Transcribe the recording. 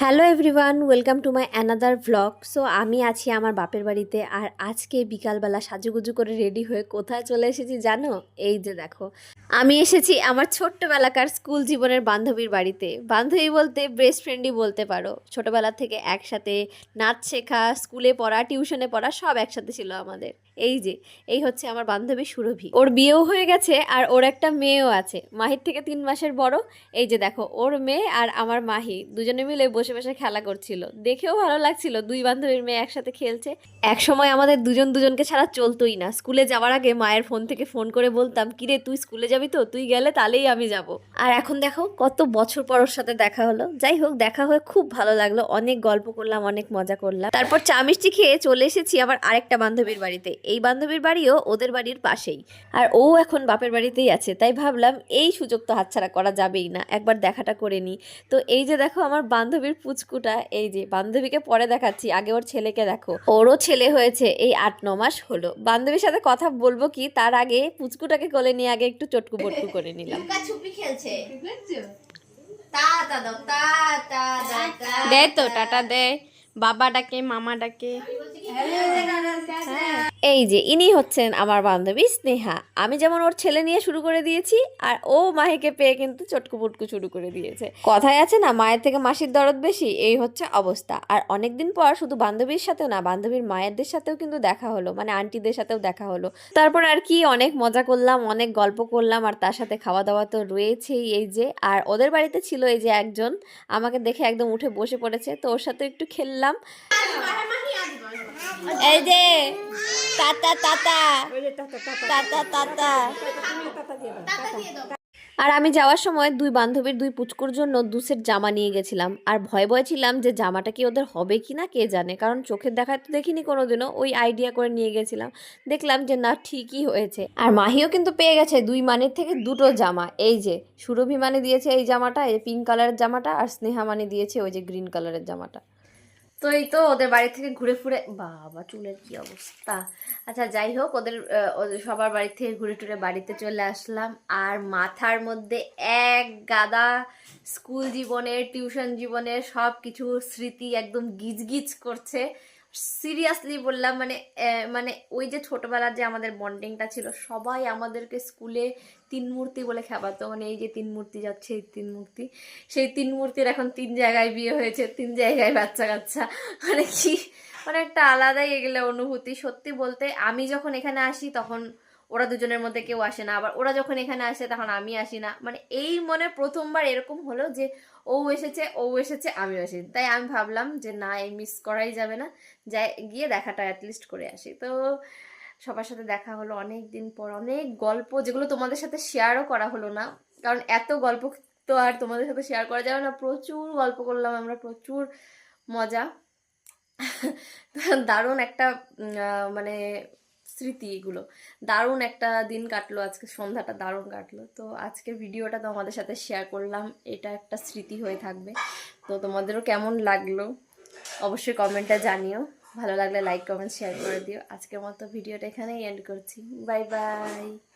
Hello everyone welcome to my another blog so আমি আছি আমার বাপের বাড়িতে আর আজকে বিকালবেলা সাজুগুজু করে রেডি হয়ে কোথায় চলে এসেছি জানো? এই যে দেখো। আমি এসেছি আমার ছোট্টবেলাকার স্কুল জীবনের বান্ধবীর বাড়িতে। বান্ধবী বলতে বেস্ট ফ্রেন্ডই বলতে পারো। ছোটবেলা থেকে একসাথে নাচ শেখা, স্কুলে পড়া টিউশনে পড়া সব একসাথে ছিল আমাদের। এই যে, এই হচ্ছে আমার বান্ধবী সুরভি। ওর বিয়েও হয়ে গেছে আর ওর একটা মেয়েও আছে। মাহির থেকে তিন মাসের বড়। এই যে দেখো, ওর মেয়ে আর আমার মাহি। দুজনে মিলে বসে বসে খেলা করছিল। দেখেও ভালো লাগছিল, দুই বান্ধবীর মেয়ে একসাথে খেলছে। এক সময় আমাদের দুজন দুজনকে ছাড়া চলতোই না। স্কুলে যাওয়ার আগে মায়ের ফোন থেকে ফোন করে বলতাম, কিরে, তুই স্কুলে যাবি তো? তুই গেলে তাহলেই আমি যাব। আর এখন দেখো, কত বছর পর ওর সাথে দেখা হলো। যাই হোক, দেখা হয়ে খুব ভালো লাগল। অনেক গল্প করলাম, অনেক মজা করলাম। তারপর চা মিষ্টি খেয়ে চলে এসেছি আমার আরেকটা বান্ধবীর বাড়িতে। এই বান্ধবীর বাড়িও ওদের বাড়ির পাশেই। আর ও এখন বাপের বাড়িতেই আছে। তাই ভাবলাম এই সুযোগ তো হাতছাড়া করা যাবেই না। একবার দেখাটা করে নিই। তো এই যে দেখো আমার বান্ধবীর পুচকুটা, এই যে বান্ধবীকে পরে দেখাচ্ছি। আগে ওর ছেলেকে দেখো। ওরও ছেলে হয়েছে। এই আট, ন মাস হলো। বান্ধবীর সাথে কথা বলব কি? তার আগে পুচকুটাকে কোলে নিয়ে আগে একটু চটকু বটকু বটকু করে নিলাম। খেলছে। তা তা দাও তা তা দা দে তো। টাটা দে। বাবা ডাকে মামা ডাকে। এই যে, ইনি হচ্ছেন আমার বান্ধবী স্নেহা। আমি যেমন ওর ছেলে নিয়ে শুরু করে দিয়েছি, আর ও মাহিকে পেয়ে কিন্তু চটকু পুটকু শুরু করে দিয়েছে। কথায় আছে না, মায়ের থেকে মাসির দরদ বেশি, এই হচ্ছে অবস্থা। আর অনেকদিন পর শুধু বান্ধবীর সাথেও না, বান্ধবীর মায়েরদের সাথেও কিন্তু দেখা হলো মানে আন্টিদের সাথেও দেখা হলো। তারপর আর কি, অনেক মজা করলাম, অনেক গল্প করলাম, আর তার সাথে খাওয়া দাওয়া তো রয়েছেই এই যে। আর ওদের বাড়িতে ছিল এই যে একজন, আমাকে দেখে একদম উঠে বসে পড়েছে, তো ওর সাথে একটু খেললাম। এই যে টাটা টাটা। Tata tata. আর আমি যাওয়ার সময় দুই বান্ধবীর দুই পুচকুর জন্য দু সেট জামা নিয়ে গেছিলাম। আর ভয় ভয় ছিলাম যে জামাটা কি ওদের হবে কি না কে জানে? কারণ চোখের দেখায় তো দেখিনি কোনোদিনও ওই আইডিয়া করে নিয়ে গেছিলাম। দেখলাম যে না ঠিকই হয়েছে। আর মাহিও কিন্তু পেয়ে গেছে দুই মানের থেকে দুটো জামা। এই যে সুরভি মানে দিয়েছে এই জামাটা এই পিঙ্ক কালারের জামাটা আর স্নেহা মানে দিয়েছে ওই যে গ্রিন কালারের জামাটা। তো এই তো ওদের বাড়ি থেকে ঘুরে ফুরে, বাবা চুলের কি অবস্থা? আচ্ছা যাই হোক, ওদের ওদের সবার বাড়ি থেকে ঘুরে টুরে বাড়িতে চলে আসলাম। আর মাথার মধ্যে এক গাদা স্কুল জীবনের, টিউশন জীবনের সব কিছু স্মৃতি একদম গিজগিজ করছে। সিরিয়াসলি বললাম মানে মানে ওই যে ছোটবেলার যে আমাদের বন্ডিংটা ছিল, সবাই আমাদেরকে স্কুলে তিন মূর্তি বলে খেপাতো। মানে এই যে তিন মূর্তি যাচ্ছে, এই তিন মূর্তি। সেই তিন মূর্তির এখন তিন জায়গায় বিয়ে হয়েছে, তিন জায়গায় বাচ্চা কাচ্চা। মানে কি? মানে একটা আলাদাই এগুলো অনুভূতি। সত্যি বলতে আমি যখন এখানে আসি, তখন ওরা দুজনের মধ্যে কেউ আসে না। আবার ওরা যখন এখানে আসে, তখন আমি আসি না। মানে এই মনে প্রথমবার এরকম হলো যে, ও এসেছে ও এসেছে আমি আসি। তাই আমি ভাবলাম যে, না, এই মিস করাই যাবে না। যাই, গিয়ে দেখাটা অ্যাটলিস্ট করে আসি। তো সবার সাথে দেখা হলো অনেক দিন পর। অনেক গল্প যেগুলো তোমাদের সাথে শেয়ারও করা হলো না। কারণ এত গল্প তো আর তোমাদের সাথে শেয়ার করা যাবে না। প্রচুর গল্প করলাম আমরা, প্রচুর মজা। দারুণ একটা মানে স্মৃতি এগুলো। দারুণ একটা দিন কাটলো আজকে, সন্ধ্যাটা দারুণ কাটলো। তো আজকে ভিডিওটা তোমাদের সাথে শেয়ার করলাম, এটা একটা স্মৃতি হয়ে থাকবে। তো তোমাদেরও কেমন লাগল? অবশ্যই কমেন্টটা জানিও। ভালো লাগলে লাইক কমেন্ট শেয়ার করে দিও। আজকের মতো ভিডিওটা এখানেই এন্ড করছি। Bye bye